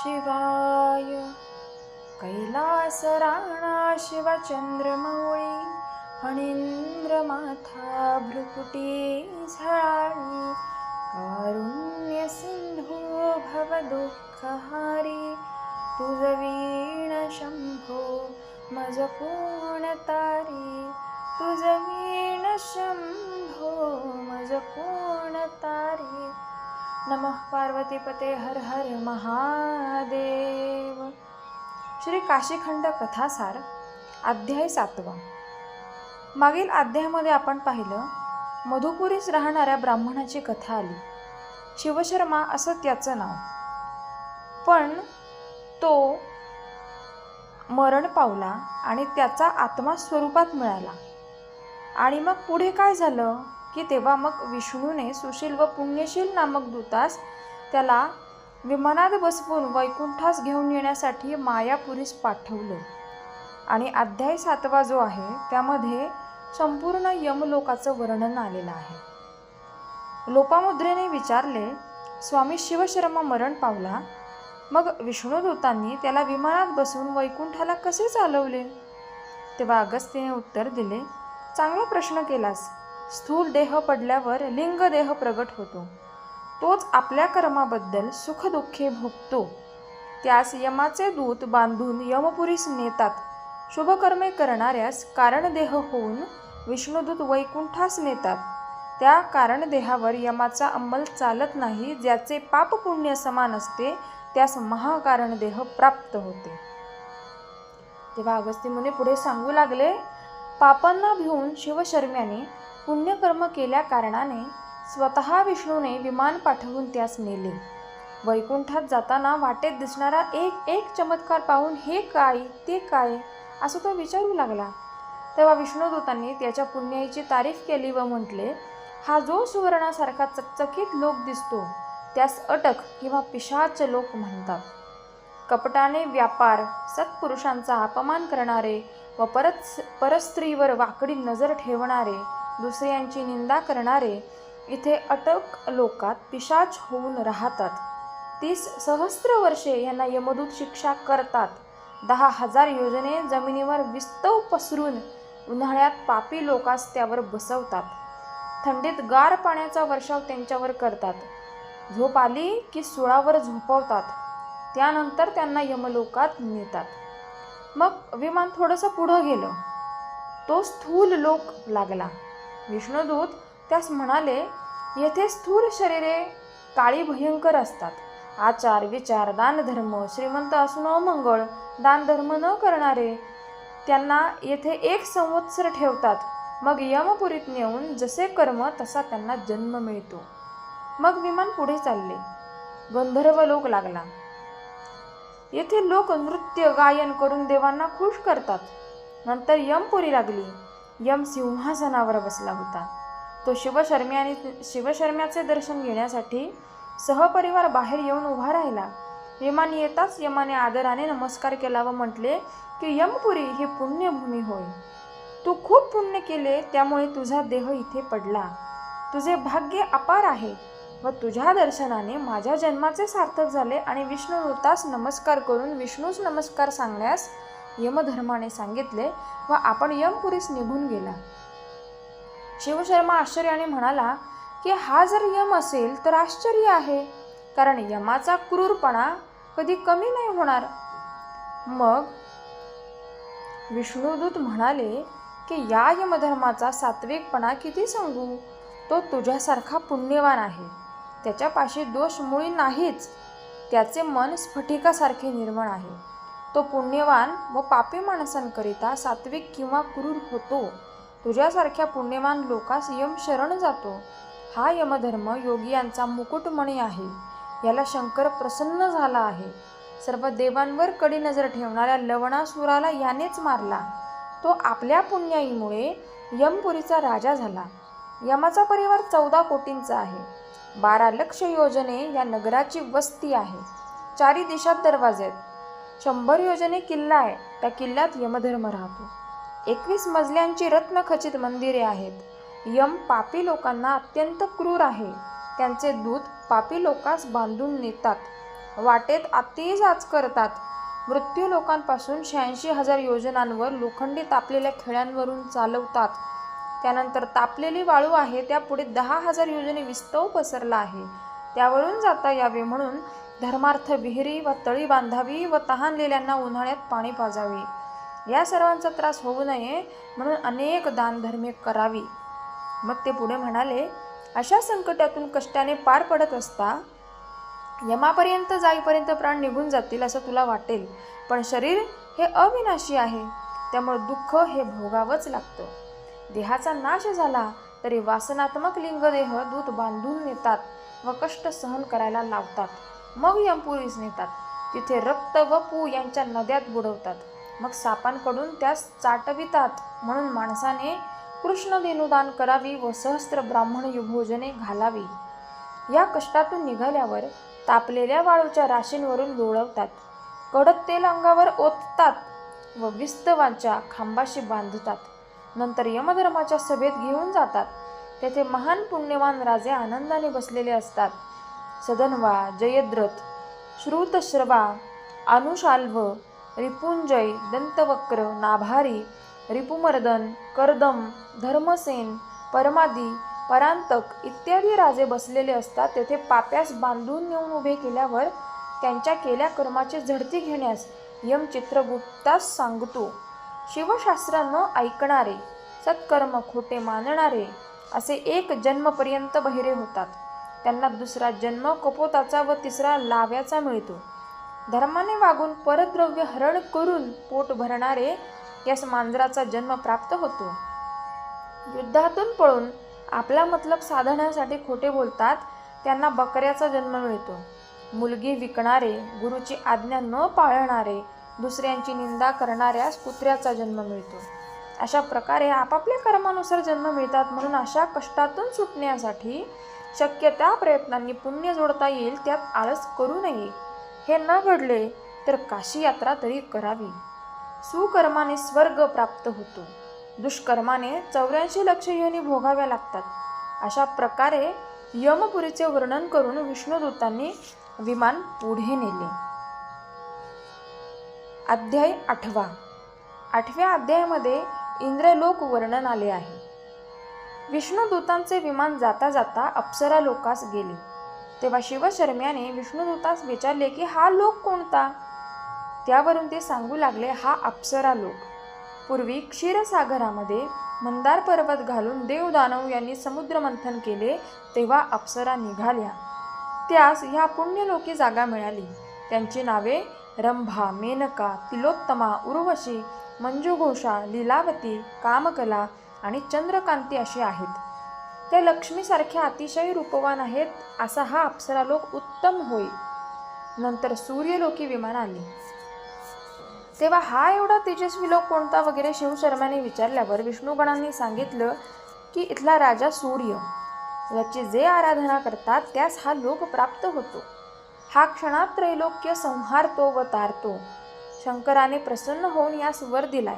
शिवाय. कैलास राणा शिवचंद्रमौळी फणींद्रमाथा भ्रुकुटी झळाळी कारुण्य सिंधू भवदुःखहारी तुझ वीण शंभो मज पूर्ण तारी तुझ वीण शंभो मज पूर्ण तारी. नमः पार्वतीपते हर हर महादेव। श्री काशीखंड कथासार अध्याय सातवा। मागील अध्यायामध्ये आपण पाहिलं मधुपुरीस राहणाऱ्या ब्राह्मणाची कथा आली. शिवशर्मा असं त्याचं नाव. पण तो मरण पावला आणि त्याचा आत्मा स्वरूपात मिळाला. आणि मग पुढे काय झालं? की तेव्हा मग विष्णूने सुशील व पुण्यशील नामक दूतास त्याला विमानात बसवून वैकुंठास घेऊन येण्यासाठी मायापुरीस पाठवलं. आणि अध्याय सातवा जो आहे त्यामध्ये संपूर्ण यमलोकाचं वर्णन आलेलं आहे. लोपामुद्रेने विचारले स्वामी शिवशर्मा मरण पावला. मग विष्णुदूतांनी त्याला विमानात बसवून वैकुंठाला कसे चालवले? तेव्हा अगस्तीने उत्तर दिले चांगला प्रश्न केलास. स्थूल देह पडल्यावर लिंग देह प्रगट होतो. तोच आपल्या कर्माबद्दल सुखदुःखे भोगतो. त्यास यमाचे दूत बांधून यमपुरीस नेतात. शुभकर्मे करणाऱ्यास कारणदेह होऊन विष्णुदूत वैकुंठास नेतात. त्या कारणदेहावर यमाचा अंमल चालत नाही ज्याचे पाप पुण्य समान असते त्यास महाकारणदेह प्राप्त होते. तेव्हा अगस्ती मुने पुढे सांगू लागले पापांना भिवून शिवशर्म्याने पुण्यकर्म केल्या कारणाने स्वतः विष्णूने विमान पाठवून त्यास नेले. वैकुंठात जाताना वाटेत दिसणारा एक एक चमत्कार पाहून हे काय? ते काय? असं तो विचारू लागला. तेव्हा विष्णुदूतांनी त्याच्या पुण्याईची तारीफ केली व म्हटले हा जो सुवर्णासारखा चकचकीत लोक दिसतो त्यास अटक किंवा पिशाच लोक म्हणतात. कपटाने व्यापार सत्पुरुषांचा अपमान करणारे व परत परस्त्रीवर वाकडी नजर ठेवणारे दुसऱ्यांची निंदा करणारे इथे अटक लोकात पिशाच होऊन राहतात. तीस सहस्र वर्षे यांना यमदूत शिक्षा करतात. दहा हजार योजने जमिनीवर विस्तव पसरून उन्हाळ्यात पापी लोकास त्यावर बसवतात. थंडीत गार पाण्याचा वर्षाव त्यांच्यावर करतात. झोप आली की सुळावर झोपवतात. त्यानंतर त्यांना यमलोकात नेतात. मग विमान थोडंसं पुढं गेलं. तो स्थूल लोक लागला. विष्णुदूत त्यास म्हणाले येथे स्थूल शरीरे काळी भयंकर असतात. आचार विचार दानधर्म श्रीमंत असून अमंगळ दानधर्म न करणारे त्यांना येथे एक संवत्सर ठेवतात. मग यमपुरीत नेऊन जसे कर्म तसा त्यांना जन्म मिळतो. मग विमान पुढे चालले. गंधर्व लोक लागला. येथे लोक नृत्य गायन करून देवांना खुश करतात. नंतर यमपुरी लागली. यम सिंहासनावर बसला होता. तो शिवशर्म्याने शिवशर्म्याचे दर्शन घेण्यासाठी सहपरिवार बाहेर येऊन उभा राहिला. यमाने येताच यमाने आदराने नमस्कार केला व म्हटले की यमपुरी ही पुण्यभूमी होय. तू खूप पुण्य केले त्यामुळे तुझा देह इथे पडला. तुझे भाग्य अपार आहे व तुझ्या दर्शनाने माझ्या जन्माचे सार्थक झाले आणि विष्णुदूतास नमस्कार करून विष्णूस नमस्कार सांगण्यास यमधर्माने सांगितले व आपण यमपुरीस निघून गेला. शिवशर्मा आश्चर्याने म्हणाला की हा जर यम असेल तर आश्चर्य आहे कारण यमाचा क्रूरपणा कधी कमी नाही होणार. मग विष्णुदूत म्हणाले की या यमधर्माचा सात्विकपणा किती सांगू? तो तुझ्यासारखा पुण्यवान आहे. त्याच्यापाशी दोष मुळी नाहीच. त्याचे मन स्फटिकासारखे निर्मळ आहे. तो पुण्यवान व पापी माणसांकरिता सात्विक किंवा क्रूर होतो. तुझ्यासारख्या पुण्यवान लोकास यम शरण जातो. हा यमधर्म योगियांचा मुकुटमणी आहे. याला शंकर प्रसन्न झाला आहे. सर्व देवांवर कडी नजर ठेवणाऱ्या लवणासुराला यानेच मारला. तो आपल्या पुण्याईमुळे यमपुरीचा राजा झाला. यमाचा परिवार चौदा कोटींचा आहे. बारा लक्ष योजने या नगराची वस्ती आहे. चारी दिशात दरवाजे आहेत. शंभर योजने किल्ला आहे. त्या किल्ल्यात यमधर्म राहतो. एकवीस मजल्यांची रत्नखचित मंदिरे आहेत. यम पापी लोकांना अत्यंत क्रूर आहे. त्यांचे दूत पापी लोकांस बांधून नेतात. वाटेत अतिजाच करतात. मृत्यू लोकांपासून शहाऐंशी हजार योजनांवर लोखंडी तापलेल्या खेळ्यांवरून चालवतात. त्यानंतर तापलेली वाळू आहे त्या पुढे दहा हजार योजने विस्तव पसरला आहे. त्यावरून जाता यावे म्हणून धर्मार्थ विहिरी व तळी बांधावी व तहानलेल्यांना उन्हाळ्यात पाणी पाजावे. या सर्वांचा त्रास होऊ नये म्हणून अनेक दानधर्मे करावी. मग ते पुढे म्हणाले अशा संकटातून कष्टाने पार पडत असता यमापर्यंत जाईपर्यंत प्राण निघून जातील असं तुला वाटेल पण शरीर हे अविनाशी आहे त्यामुळे दुःख हे भोगावंच लागतं. देहाचा नाश झाला तरी वासनात्मक लिंगदेह दूत बांधून नेतात व कष्ट सहन करायला लावतात. मग यमपुरीस नेतात. तिथे रक्त व पू यांच्या नद्यात बुडवतात. मग सापांकडून त्यास चाटवितात. म्हणून माणसाने कृष्ण देनुदान करावी व सहस्त्र ब्राह्मण युभोजने घालावी. या कष्टातून निघाल्यावर तापलेल्या वाळूच्या राशींवरून लोळवतात. कडक तेल अंगावर ओततात व विस्तवांच्या खांबाशी बांधतात. नंतर यमधर्माच्या सभेत घेऊन जातात. तेथे महान पुण्यवान राजे आनंदाने बसलेले असतात. सदनवा जयद्रथ श्रुतश्रवा अनुशाल्व रिपुंजय दंतवक्र नाभारी रिपुमर्दन कर्दम धर्मसेन परमादी परांतक इत्यादी राजे बसलेले असतात. तेथे पाप्यास बांधून नेऊन उभे केल्यावर त्यांच्या केल्या कर्माचे झडती घेण्यास यम चित्रगुप्तास सांगतो शिवशास्त्र न ऐकणारे सत्कर्म खोटे मानणारे असे एक जन्मपर्यंत बहिरे होतात. त्यांना दुसरा जन्म कपोताचा व तिसरा लाव्याचा मिळतो. धर्माने वागून परद्रव्य हरण करून पोट भरणारे यास मांजराचा जन्म प्राप्त होतो. युद्धातून पळून आपला मतलब साधण्यासाठी खोटे बोलतात त्यांना बकऱ्याचा जन्म मिळतो. मुलगी विकणारे गुरुची आज्ञा न पाळणारे दुसऱ्यांची निंदा करणाऱ्यास कुत्र्याचा जन्म मिळतो. अशा प्रकारे आपापल्या कर्मानुसार जन्म मिळतात म्हणून अशा कष्टातून सुटण्यासाठी शक्य त्या प्रयत्नांनी पुण्य जोडता येईल त्यात आळस करू नये. हे न घडले तर काशी यात्रा तरी करावी. सुकर्माने स्वर्ग प्राप्त होतो. दुष्कर्माने चौऱ्याऐंशी लक्ष योनी भोगाव्या लागतात. अशा प्रकारे यमपुरीचे वर्णन करून विष्णुदूतांनी विमान पुढे नेले. अध्याय आठवा. आठव्या अध्यायामध्ये इंद्रलोक वर्णन आले आहे. विष्णुदूतांचे विमान जाता जाता अप्सरा लोकास गेले. तेव्हा शिवशर्म्याने विष्णुदूतास विचारले की हा लोक कोणता? त्यावरून ते सांगू लागले हा अप्सरा लोक. पूर्वी क्षीरसागरामध्ये मंदार पर्वत घालून देवदानव यांनी समुद्र मंथन केले तेव्हा अप्सरा निघाल्या. त्यास ह्या पुण्यलोकी जागा मिळाली. त्यांची नावे रंभा मेनका तिलोत्तमा उर्वशी मंजुघोषा लीलावती कामकला आणि चंद्रकांती अशी आहेत. त्या लक्ष्मीसारख्या अतिशय रूपवान आहेत असा हा अप्सरालोक उत्तम होय. नंतर सूर्यलोकी विमान आले. तेव्हा हा एवढा तेजस्वी लोक कोणता वगैरे शिवशर्माने विचारल्यावर विष्णुगणांनी सांगितलं की इथला राजा सूर्य. याची जे आराधना करतात त्यास हा लोक प्राप्त होतो. हा क्षणात त्रैलोक्य संहारतो व तारतो. शंकराने प्रसन्न होऊन यास वर दिलाय.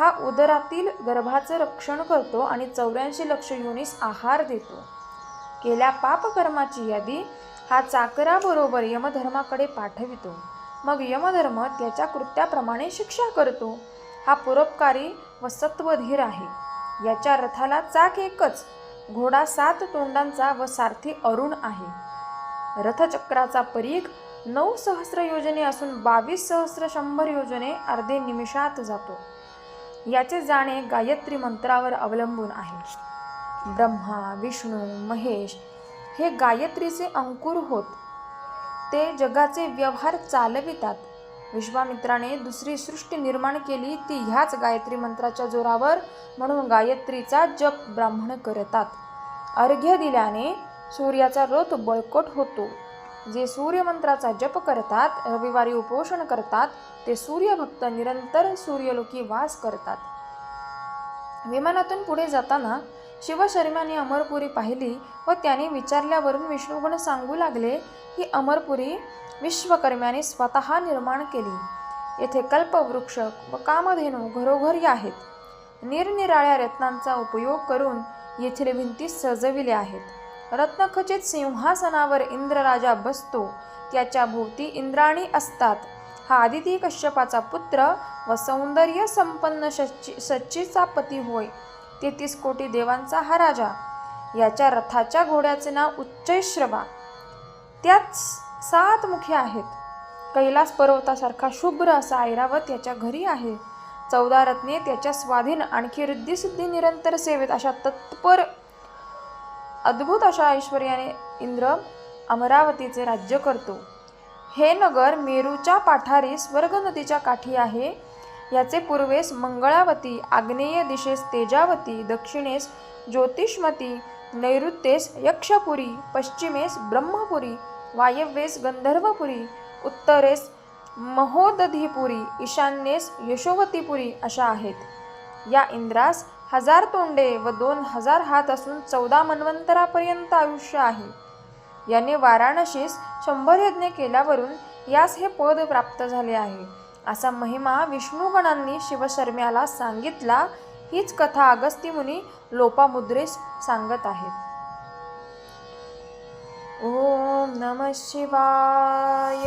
हा उदरातील गर्भाचं रक्षण करतो आणि चौऱ्याऐंशी लक्ष युनिस आहार देतो. केल्या पापकर्माची यादी हा चाकराबरोबर यमधर्माकडे पाठवितो. मग यमधर्म त्याच्या कृत्याप्रमाणे शिक्षा करतो. हा परोपकारी व सत्वधीर आहे. याच्या रथाला चाक एकच घोडा सात तोंडांचा व सारथी अरुण आहे. रथचक्राचा परीघ नऊ सहस्र योजने असून बावीस सहस्र शंभर योजने अर्धे निमिषात जातो. याचे जाणे गायत्री मंत्रावर अवलंबून आहे. ब्रह्मा विष्णू महेश हे गायत्रीचे अंकुर होत. ते जगाचे व्यवहार चालवितात. विश्वामित्राने दुसरी सृष्टी निर्माण केली ती ह्याच गायत्री मंत्राच्या जोरावर म्हणून गायत्रीचा जप ब्राह्मण करतात. अर्घ्य दिल्याने सूर्याचा रथ बळकट होतो. जे सूर्यमंत्राचा जप करतात रविवारी उपोषण करतात ते सूर्यभक्त निरंतर सूर्यलोकी वास करतात. विमानातून पुढे जाताना शिवशर्माने अमरपुरी पाहिली व त्याने विचारल्यावरून विष्णुगण सांगू लागले ही अमरपुरी विश्वकर्म्याने स्वतः निर्माण केली. येथे कल्पवृक्ष व कामधेनू घरोघरी आहेत. निरनिराळ्या रत्नांचा उपयोग करून येथील भिंती सजविल्या आहेत. रत्नखचित सिंहासनावर इंद्रराजा बसतो. त्याच्या भोवती इंद्राणी असतात. हा आदिती कश्यपाचा पुत्र व सौंदर्य संपन्न सच्चीचा पती होय. तेहतीस कोटी देवांचा हा राजा. याच्या रथाच्या घोड्याचे नाव उच्चैश्रवा. त्यात सात मुखे आहेत. कैलास पर्वतासारखा शुभ्र असा ऐरावत याच्या घरी आहे. चौदा रत्ने त्याच्या स्वाधीन आणखी रिद्धिसिद्धी निरंतर सेवेत अशा तत्पर अद्भुत अशा ऐश्वर्याने इंद्र अमरावतीचे राज्य करतो. हे नगर मेरूच्या पाठारी स्वर्ग नदीच्या काठी आहे. याचे पूर्वेस मंगळावती आग्नेय दिशेस तेजावती दक्षिणेस ज्योतिष्मती नैऋत्येस यक्षपुरी पश्चिमेस ब्रह्मपुरी वायव्येस गंधर्वपुरी उत्तरेस महोदधीपुरी ईशान्येस यशोवतीपुरी अशा आहेत. या इंद्रास हजार तोंडे व दोन हजार हात असून चौदा मन्वंतरापर्यंत आयुष्य आहे. याने वाराणसीस शंभर यज्ञ केल्यावरून यास हे पद प्राप्त झाले आहे. असा महिमा विष्णुगणांनी शिवशर्म्याला सांगितला हीच कथा अगस्ती मुनी लोपामुद्रेस सांगत आहेत. ओम नम शिवाय.